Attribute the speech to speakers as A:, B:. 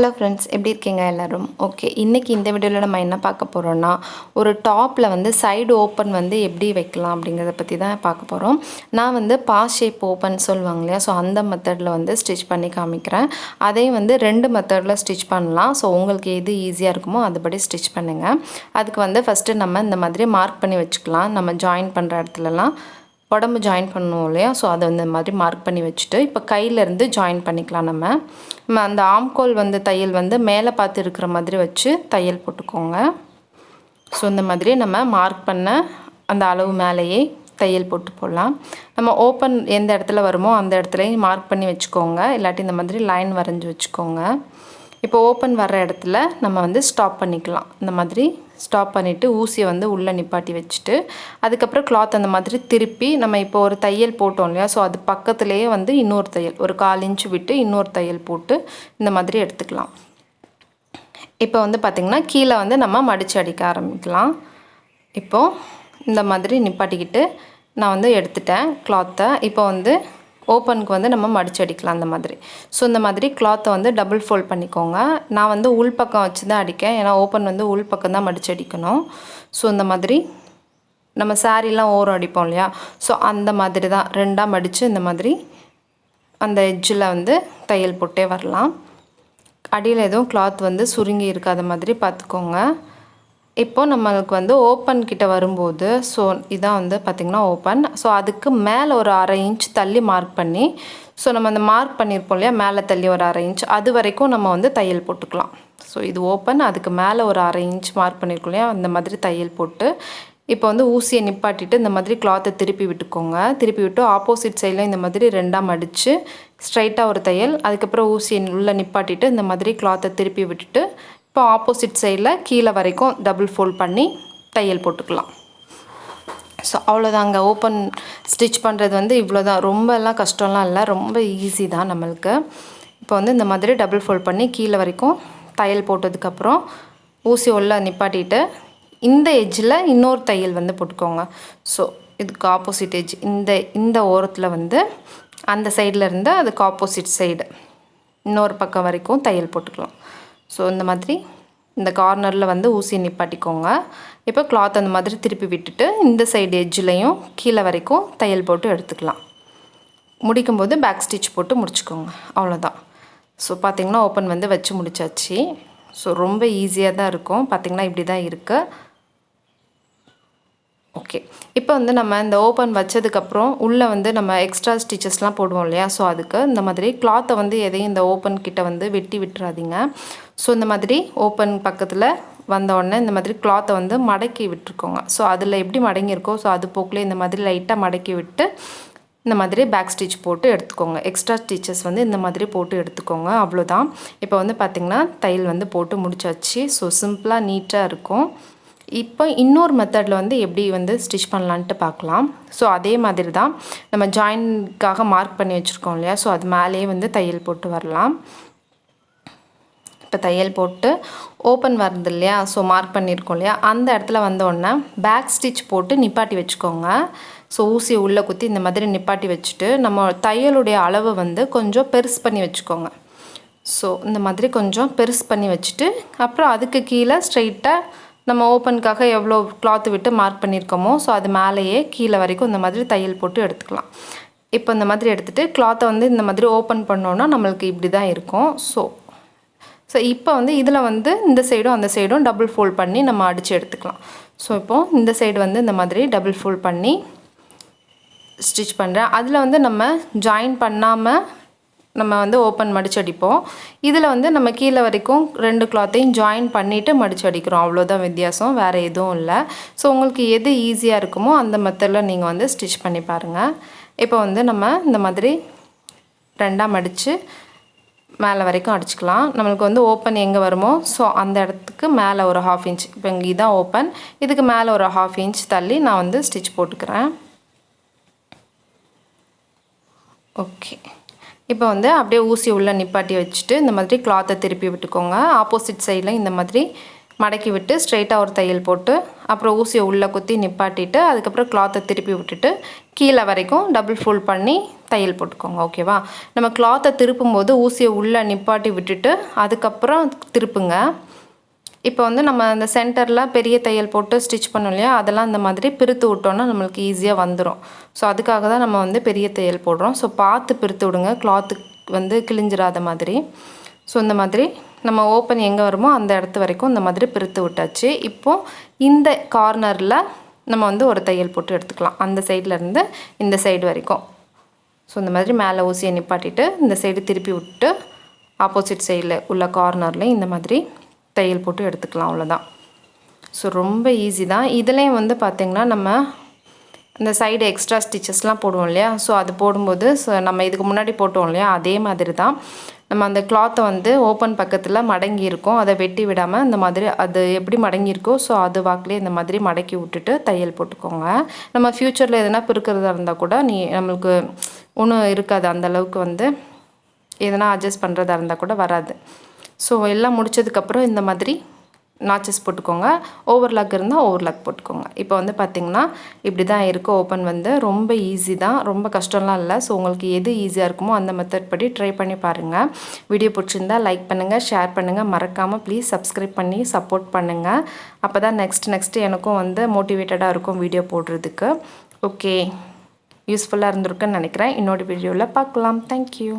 A: Hello friends எப்படி இருக்கீங்க எல்லோரும்? ஓகே இன்றைக்கி இந்த வீடியோவில் நம்ம என்ன பார்க்க போகிறோன்னா ஒரு டாப்பில் வந்து சைடு ஓப்பன் வந்து எப்படி வைக்கலாம் அப்படிங்கிறத பற்றி தான் பார்க்க போகிறோம் நான் வந்து பாஸ் ஷேப் ஓப்பன் சொல்லுவாங்க இல்லையா? ஸோ அந்த மெத்தடில் வந்து ஸ்டிச் பண்ணி காமிக்கிறேன். அதையும் வந்து ரெண்டு மெத்தடில் ஸ்டிச் பண்ணலாம். ஸோ உங்களுக்கு எது ஈஸியாக இருக்குமோ அதுபடி ஸ்டிச் பண்ணுங்கள் அதுக்கு வந்து ஃபஸ்ட்டு நம்ம இந்த மாதிரி மார்க் பண்ணி வச்சுக்கலாம். நம்ம ஜாயின் பண்ணுற இடத்துலலாம். உடம்பு ஜாயின் பண்ணுவோம் இல்லையா? ஸோ அதை இந்த மாதிரி மார்க் பண்ணி வச்சுட்டு இப்போ கையிலேருந்து ஜாயின் பண்ணிக்கலாம் நம்ம. நம்ம அந்த ஆம்கோல் வந்து தையல் வந்து மேலே பார்த்து இருக்கிற மாதிரி வச்சு தையல் போட்டுக்கோங்க. ஸோ இந்த மாதிரி நம்ம மார்க் பண்ண அந்த அளவு மேலேயே தையல் போட்டு போடலாம். நம்ம ஓப்பன் எந்த இடத்துல வருமோ அந்த இடத்துலையும் மார்க் பண்ணி வச்சுக்கோங்க. இல்லாட்டி இந்த மாதிரி லைன் வரைஞ்சி வச்சுக்கோங்க. இப்போ ஓப்பன் வர்ற இடத்துல நம்ம வந்து ஸ்டாப் பண்ணிக்கலாம். இந்த மாதிரி ஸ்டாப் பண்ணிவிட்டு ஊசியை வந்து உள்ளே நிப்பாட்டி வச்சுட்டு அதுக்கப்புறம் கிளாத் அந்த மாதிரி திருப்பி நம்ம இப்போ ஒரு தையல் போட்டோம் இல்லையா? ஸோ அது பக்கத்துலேயே வந்து இன்னொரு தையல் ஒரு கால் இன்ச்சு விட்டு இன்னொரு தையல் போட்டு இந்த மாதிரி எடுத்துக்கலாம். இப்போ வந்து பார்த்திங்கன்னா கீழே வந்து நம்ம மடித்து அடிக்க ஆரம்பிக்கலாம். இப்போது இந்த மாதிரி நிப்பாட்டிக்கிட்டு நான் வந்து எடுத்துட்டேன் கிளாத்தை இப்போ வந்து ஓப்பனுக்கு வந்து நம்ம மடிச்சு அடிக்கலாம் அந்த மாதிரி. ஸோ இந்த மாதிரி கிளாத்தை வந்து டபுள் ஃபோல்ட் பண்ணிக்கோங்க. நான் வந்து உள் பக்கம் வச்சு தான் அடிக்கேன். ஏன்னா ஓப்பன் வந்து உள் பக்கம் தான் மடிச்சு அடிக்கணும். ஸோ இந்த மாதிரி நம்ம சாரீலாம் ஓரம் அடிப்போம் இல்லையா? ஸோ அந்த மாதிரி தான் ரெண்டாக மடித்து இந்த மாதிரி அந்த எட்ஜில் வந்து தையல் போட்டே வரலாம். அடியில் எதுவும் கிளாத் வந்து சுருங்கி இருக்காத மாதிரி பார்த்துக்கோங்க. இப்போது நம்மளுக்கு வந்து ஓப்பன் கிட்ட வரும்போது ஸோ இதான் வந்து பார்த்திங்கன்னா ஓப்பன் ஸோ அதுக்கு மேலே ஒரு அரை இன்ச் தள்ளி மார்க் பண்ணி ஸோ நம்ம அந்த மார்க் பண்ணியிருப்போம் இல்லையா? மேலே தள்ளி ஒரு அரை இன்ச் அது வரைக்கும் நம்ம வந்து தையல் போட்டுக்கலாம். ஸோ இது ஓப்பன் அதுக்கு மேலே ஒரு அரை இன்ச் மார்க் பண்ணியிருக்கோம் இல்லையா? அந்த மாதிரி தையல் போட்டு இப்போ வந்து ஊசியை நிப்பாட்டிட்டு இந்த மாதிரி கிளாத்தை திருப்பி விட்டுக்கோங்க. திருப்பி விட்டு ஆப்போசிட் சைடில் இந்த மாதிரி ரெண்டாக மடித்து ஸ்ட்ரைட்டாக ஒரு தையல். அதுக்கப்புறம் ஊசியை உள்ளே நிப்பாட்டிட்டு இந்த மாதிரி கிளாத்தை திருப்பி விட்டுட்டு இப்போ ஆப்போசிட் சைடில் கீழே வரைக்கும் டபுள் ஃபோல்ட் பண்ணி தையல் போட்டுக்கலாம். ஸோ அவ்வளோதாங்க. ஓப்பன் ஸ்டிச் பண்ணுறது வந்து இவ்வளோ தான் ரொம்பலாம் கஷ்டம்லாம் இல்லை. ரொம்ப ஈஸி தான் நம்மளுக்கு. இப்போ வந்து இந்த மாதிரி டபுள் ஃபோல்ட் பண்ணி கீழே வரைக்கும் தையல் போட்டதுக்கப்புறம் ஊசி உள்ள நிப்பாட்டிட்டு இந்த எஜ்ஜில் இன்னொரு தையல் வந்து போட்டுக்கோங்க. ஸோ இதுக்கு ஆப்போசிட் எஜ் இந்த இந்த ஓரத்தில் வந்து அந்த சைடில் இருந்து அதுக்கு ஆப்போசிட் சைடு இன்னொரு பக்கம் வரைக்கும் தையல் போட்டுக்கலாம். ஸோ இந்த மாதிரி இந்த கார்னரில் வந்து ஊசியை நிப்பாட்டிக்கோங்க. இப்போ கிளாத் அந்த மாதிரி திருப்பி விட்டுட்டு இந்த சைடு எஜ்ஜிலையும் கீழே வரைக்கும் தையல் போட்டு எடுத்துக்கலாம். முடிக்கும்போது பேக் ஸ்டிச் போட்டு முடிச்சுக்கோங்க. அவ்வளோதான் ஸோ பார்த்திங்கன்னா ஓப்பன் வந்து வச்சு முடிச்சாச்சு. ஸோ ரொம்ப ஈஸியாக தான் இருக்கும். பார்த்திங்கன்னா இப்படி தான் இருக்குது ஓகே இப்போ வந்து நம்ம இந்த ஓப்பன் வச்சதுக்கப்புறம் உள்ளே வந்து நம்ம எக்ஸ்ட்ரா ஸ்டிச்சஸ்லாம் போடுவோம் இல்லையா? ஸோ அதுக்கு இந்த மாதிரி கிளாத்தை வந்து எதையும் இந்த ஓப்பன் கிட்ட வந்து வெட்டி விட்டுறாதீங்க. ஸோ இந்த மாதிரி ஓப்பன் பக்கத்தில் வந்தோடனே இந்த மாதிரி கிளாத்தை வந்து மடக்கி விட்டுருக்கோங்க. ஸோ அதில் எப்படி மடங்கியிருக்கோ ஸோ அது போக்கில் இந்த மாதிரி லைட்டாக மடக்கி விட்டு இந்த மாதிரி பேக் ஸ்டிச் போட்டு எடுத்துக்கோங்க. எக்ஸ்ட்ரா ஸ்டிச்சஸ் வந்து இந்த மாதிரி போட்டு எடுத்துக்கோங்க. அவ்வளோதான் இப்போ வந்து பார்த்திங்கன்னா தையல் வந்து போட்டு முடிச்சாச்சு. ஸோ சிம்பிளாக நீட்டாக இருக்கும். இப்போ இன்னொரு மெத்தடில் வந்து எப்படி வந்து ஸ்டிச் பண்ணலான்ட்டு பார்க்கலாம் ஸோ அதே மாதிரி தான் நம்ம ஜாயின்காக மார்க் பண்ணி வச்சுருக்கோம் இல்லையா? ஸோ அது மேலேயே வந்து தையல் போட்டு வரலாம். இப்போ தையல் போட்டு ஓப்பன் வருது இல்லையா? ஸோ மார்க் பண்ணியிருக்கோம் இல்லையா? அந்த இடத்துல வந்தோடனே பேக் ஸ்டிச் போட்டு நிப்பாட்டி வச்சுக்கோங்க. ஸோ ஊசியை உள்ளே குத்தி இந்த மாதிரி நிப்பாட்டி வச்சுட்டு நம்ம தையலுடைய அளவு வந்து கொஞ்சம் பெருசு பண்ணி வச்சுக்கோங்க. ஸோ இந்த மாதிரி கொஞ்சம் பெருசு பண்ணி வச்சுட்டு அப்புறம் அதுக்கு கீழே ஸ்ட்ரைட்டாக நம்ம ஓப்பனுக்காக எவ்வளோ கிளாத்து விட்டு மார்க் பண்ணியிருக்கோமோ ஸோ அது மேலேயே கீழே வரைக்கும் இந்த மாதிரி தையல் போட்டு எடுத்துக்கலாம். இப்போ இந்த மாதிரி எடுத்துகிட்டு கிளாத்தை வந்து இந்த மாதிரி ஓப்பன் பண்ணோன்னா நம்மளுக்கு இப்படி தான் இருக்கும். ஸோ ஸோ இப்போ வந்து இதில் வந்து இந்த சைடும் அந்த சைடும் டபுள் ஃபோல்ட் பண்ணி நம்ம அடித்து எடுத்துக்கலாம். ஸோ இப்போது இந்த சைடு வந்து இந்த மாதிரி டபுள் ஃபோல்ட் பண்ணி ஸ்டிச் பண்ணுறேன் அதில் வந்து நம்ம ஜாயின் பண்ணாமல் நம்ம வந்து ஓப்பன் மடிச்சு அடிப்போம். இதில் வந்து நம்ம கீழே வரைக்கும் ரெண்டு கிளாத்தையும் ஜாயின் பண்ணிவிட்டு மடிச்சு அடிக்கிறோம். அவ்வளோதான் வித்தியாசம். வேறு எதுவும் இல்லை. ஸோ உங்களுக்கு எது ஈஸியாக இருக்குமோ அந்த மெத்தடில் நீங்கள் வந்து ஸ்டிச் பண்ணி பாருங்கள் இப்போ வந்து நம்ம இந்த மாதிரி ரெண்டாக மடித்து மேலே வரைக்கும் அடிச்சுக்கலாம். நம்மளுக்கு வந்து ஓப்பன் எங்கே வருமோ ஸோ அந்த இடத்துக்கு மேலே ஒரு ஹாஃப் இன்ச் இப்போ இங்கே இதான் ஓப்பன் இதுக்கு மேலே ஒரு ஹாஃப் இன்ச் தள்ளி நான் வந்து ஸ்டிச் போட்டுக்கிறேன். ஓகே இப்போ வந்து அப்படியே ஊசி உள்ளே நிப்பாட்டி வச்சுட்டு இந்த மாதிரி கிளாத்தை திருப்பி விட்டுக்கோங்க. ஆப்போசிட் சைடில் இந்த மாதிரி மடக்கி விட்டு ஸ்ட்ரெயிட்டாக ஒரு தையல் போட்டு அப்புறம் ஊசியை உள்ளே குத்தி நிப்பாட்டிட்டு அதுக்கப்புறம் கிளாத்தை திருப்பி விட்டுட்டு கீழே வரைக்கும் டபுள் ஃபோல்ட் பண்ணி தையல் போட்டுக்கோங்க ஓகேவா நம்ம கிளாத்தை திருப்பும் போது ஊசியை உள்ளே நிப்பாட்டி விட்டுட்டு அதுக்கப்புறம் திருப்புங்க. இப்போ வந்து நம்ம அந்த சென்டரில் பெரிய தையல் போட்டு ஸ்டிச் பண்ணோம் இல்லையா? அதெல்லாம் இந்த மாதிரி பிரித்து விட்டோன்னா நம்மளுக்கு ஈஸியாக வந்துடும் ஸோ அதுக்காக தான் நம்ம வந்து பெரிய தையல் போடுறோம். ஸோ பார்த்து பிரித்து விடுங்க. கிளாத்து வந்து கிழிஞ்சிடாத மாதிரி. ஸோ இந்த மாதிரி நம்ம ஓப்பன் எங்கே வருமோ அந்த இடத்து வரைக்கும் இந்த மாதிரி பிரித்து விட்டாச்சு. இப்போது இந்த கார்னரில் நம்ம வந்து ஒரு தையல் போட்டு எடுத்துக்கலாம். அந்த சைட்லேருந்து இந்த சைடு வரைக்கும். ஸோ இந்த மாதிரி மேலே ஊசியை நிப்பாட்டிட்டு இந்த சைடு திருப்பி விட்டு ஆப்போசிட் சைடில் உள்ள கார்னரில் இந்த மாதிரி தையல் போட்டு எடுத்துக்கலாம் அவ்வளோதான் ஸோ ரொம்ப ஈஸி தான். இதுலேயும் வந்து பார்த்திங்கன்னா நம்ம இந்த சைடு எக்ஸ்ட்ரா ஸ்டிச்சஸ்லாம் போடுவோம் இல்லையா? ஸோ அது போடும்போது ஸோ நம்ம இதுக்கு முன்னாடி போட்டோம் இல்லையா? அதே மாதிரி தான். நம்ம அந்த கிளாத்தை வந்து ஓப்பன் பக்கத்தில் மடங்கி இருக்கும். அதை வெட்டி விடாமல் இந்த மாதிரி அது எப்படி மடங்கியிருக்கோ ஸோ அது வாக்கிலே இந்த மாதிரி மடக்கி விட்டுட்டு தையல் போட்டுக்கோங்க. நம்ம ஃப்யூச்சரில் எதனா பிறக்கிறதா இருந்தால் கூட நீ நம்மளுக்கு ஒன்றும் இருக்காது. அந்த அளவுக்கு வந்து எதனா அட்ஜஸ்ட் பண்ணுறதா இருந்தால் கூட வராது. ஸோ எல்லாம் முடிச்சதுக்கப்புறம் இந்த மாதிரி நாச்சஸ் போட்டுக்கோங்க. ஓவர்லாக் இருந்தால் ஓவர்லாக் போட்டுக்கோங்க. இப்போ வந்து பார்த்திங்கன்னா இப்படி தான் இருக்குது ஓப்பன் வந்து ரொம்ப ஈஸி தான். ரொம்ப கஷ்டம்லாம் இல்லை. ஸோ உங்களுக்கு எது ஈஸியாக இருக்குமோ அந்த மெத்தட் படி ட்ரை பண்ணி பாருங்கள் வீடியோ பிடிச்சிருந்தா லைக் பண்ணுங்கள் ஷேர் பண்ணுங்கள் மறக்காமல் ப்ளீஸ் சப்ஸ்கிரைப் பண்ணி சப்போர்ட் பண்ணுங்கள் அப்போ தான் நெக்ஸ்ட் நெக்ஸ்ட்டு எனக்கும் வந்து மோட்டிவேட்டடாக இருக்கும் வீடியோ போடுறதுக்கு. ஓகே யூஸ்ஃபுல்லாக இருந்திருக்குன்னு நினைக்கிறேன். இன்னொரு வீடியோவில் பார்க்கலாம். தேங்க்யூ